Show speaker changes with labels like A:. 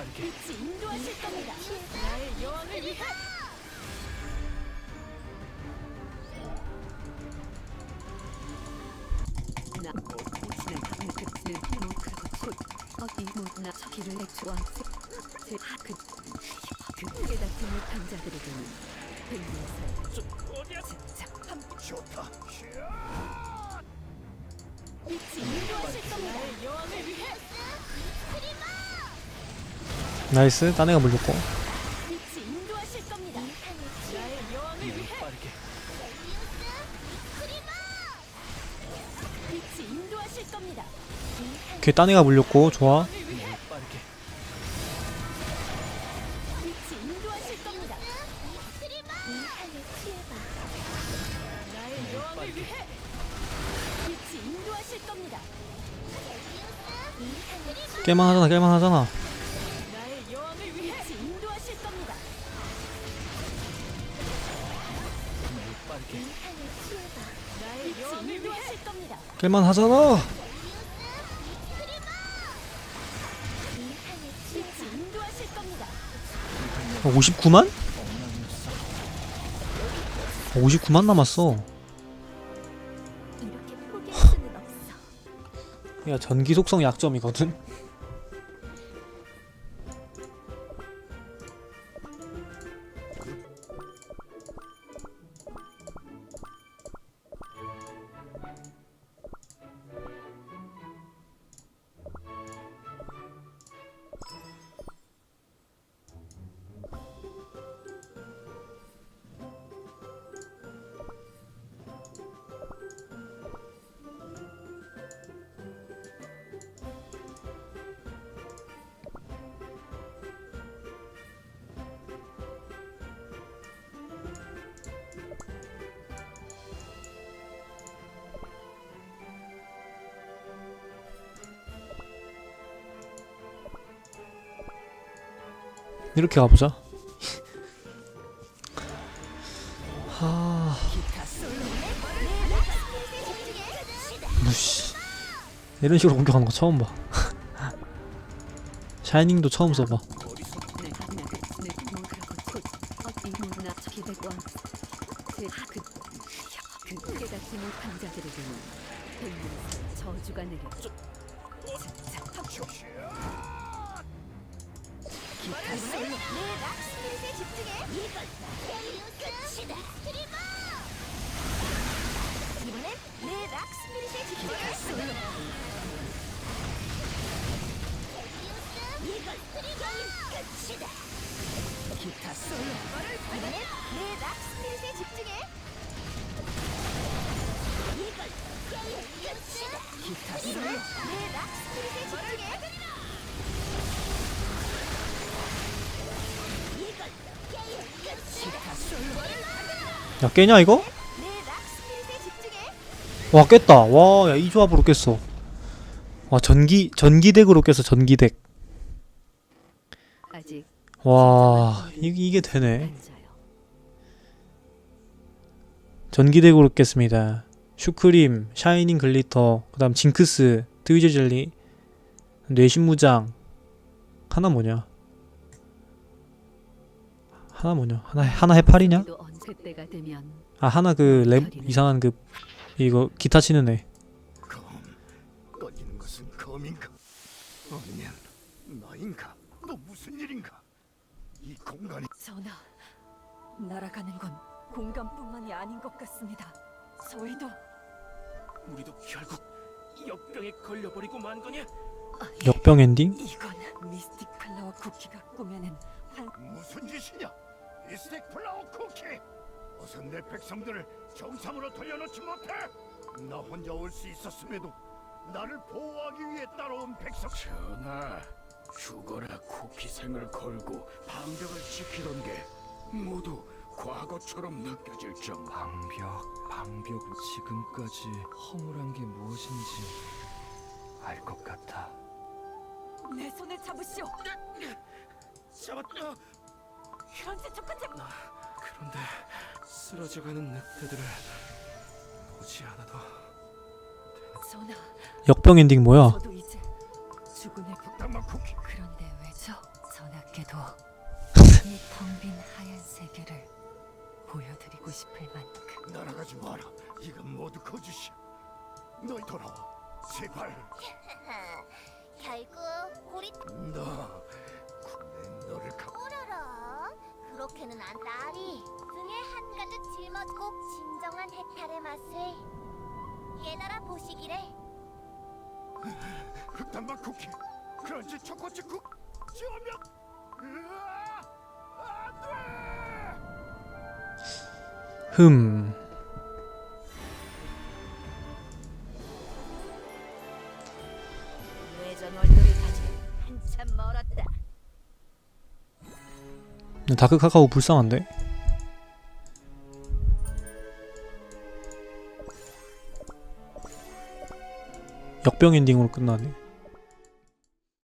A: 빠르게.
B: 빛이 인도하실 겁니다. 나의 여왕을 위해. 나 가는 끝을 해놓고 곧 어디 못나 길을 내주왕세. 제그 그 깨닫지 못한 자들에게는 백년살.
A: 저 어디야?
B: 즉작함
A: 좋다.
B: 빛이 인도하실 겁니다. 나의 여왕을 위해
C: 나이스 딴 애가 물렸고. 걔딴 애가 물렸고 좋아
B: 겁니다.
C: 깰만 하잖아 깰만 하잖아
B: 겁니다.
C: 깰만 하잖아
B: 빛이 인도하실 겁니다.
C: 59만? 59만 남았어. 야 전기 속성 약점이거든 이렇게 가보자. 하... 무씨. 이런 식으로 공격하는 거 처음 봐. 샤이닝도 처음 써봐.
B: 저주가 내려 솔로 내 락스mit에 집중해 이걸 끝이다 스트리머 이번엔 내 락스mit에 집중해 이걸 스트리머 끝이다 기타 솔로 이번엔 내 락스mit에 집중해 이걸
C: 야 깨냐 이거? 와 깼다. 와 야 이 조합으로 깼어. 와 전기 전기덱으로 깼어 전기덱. 와 이, 이게 되네. 전기덱으로 깼습니다. 슈크림 샤이닝 글리터 그 다음 징크스 트위저 젤리 뇌신무장. 하나 뭐냐? 하나 뭐냐? 하나 하나 해파리냐 아 하나 그 랩 이상한 그 이거 기타 치는 애.
A: 검 꺼지는 것은 검인가? 아니면 나인가? 또 무슨 일인가? 이 공간이
B: 전하, 날아가는 건 공간뿐만이 아닌 것 같습니다. 저희도
A: 우리도 결국 역병에 걸려버리고 만 거냐?
C: 역병 엔딩?
B: 이건 미스틱 플라워 쿠키가 꾸며낸 환
A: 무슨 짓이냐 이 스택 플라워 쿠키 어서 내 백성들을 정상으로 돌려놓지 못해 나 혼자 올 수 있었음에도 나를 보호하기 위해 따라온 백성 전하 죽어라 쿠키생을 걸고 방벽을 지키던 게 모두 과거처럼 느껴질 정도
D: 방벽, 방벽 지금까지 허물한 게 무엇인지 알 것 같아.
B: 내 손을 잡으시오.
A: 잡았다
B: 그런 짓좀 끝에
D: 그런데 쓰러져가는 늑대들을 보지 않아도
B: 소나
C: 역병 엔딩 뭐야?
B: 저도 이제 죽음의 국
A: 잠깐만 쿠키
B: 그런데 왜죠?
E: 전하께도
A: 이 텅 빈 하얀 세계를 보여드리고 싶을 만큼 그-
E: 날아가지 마라 이건 모두 거짓이야 널 돌아와 제발 결국 우리 한 가득 짊어지고 진정한 해탈의 맛을 깨달아 보시기를.
A: 흑단맛 쿠키, 크런치 초코칩 쿠, 지원면. 으아, 안 돼.
C: 흠.
E: 외전 한참 멀었다.
C: 근데 다크 카카오 불쌍한데? 역병 엔딩으로 끝나네.